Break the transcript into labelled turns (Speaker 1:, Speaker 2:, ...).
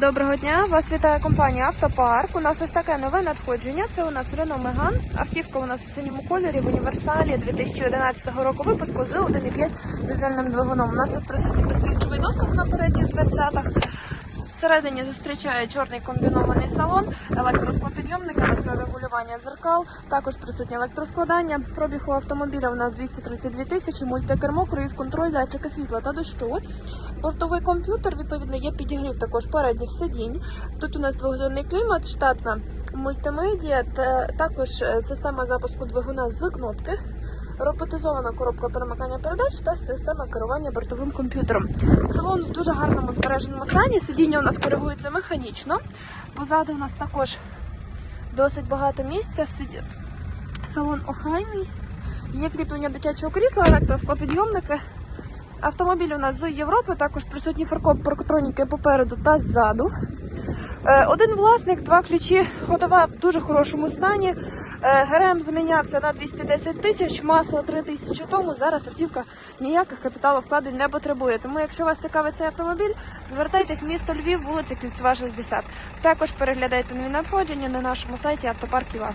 Speaker 1: Доброго дня, вас вітає компанія Автопарк. У нас ось таке нове надходження. Це у нас Renault Меган. Автівка у нас у синьому кольорі в універсалі 2011 року випуску з 1,5 дизельним двигуном. У нас тут присутній безключовий доступ на передніх дверцятах. Всередині зустрічає чорний комбінований салон, електросклопідйомник, електрорегулювання дзеркал, також присутнє електроскладання. Пробіг у автомобіля у нас 232 тисячі, мультикермо, круїз контроль, датчики світла та дощу. Бортовий комп'ютер, відповідно, є підігрів також передніх сидінь. Тут у нас двохзонний клімат, штатна мультимедіа, та також е, система запуску двигуна з кнопки, роботизована коробка перемикання передач та система керування бортовим комп'ютером. Салон в дуже гарному збереженому стані. Сидіння у нас коригується механічно. Позаду у нас також досить багато місця. Салон охайний. Є кріплення дитячого крісла, електросклопідйомники. Автомобіль у нас з Європи, також присутні фаркоп парктроніки попереду та ззаду. Е, Один власник, два ключі, ходова в дуже хорошому стані. Е, ГРМ замінявся на 210 тисяч, масло 3 тисячі тому. Зараз автівка ніяких капіталовкладень не потребує. Тому, якщо вас цікавить цей автомобіль, звертайтесь в місто Львів, вулиця Кільцева, 60. Також переглядайте нові надходження на нашому сайті Автопарк.ua.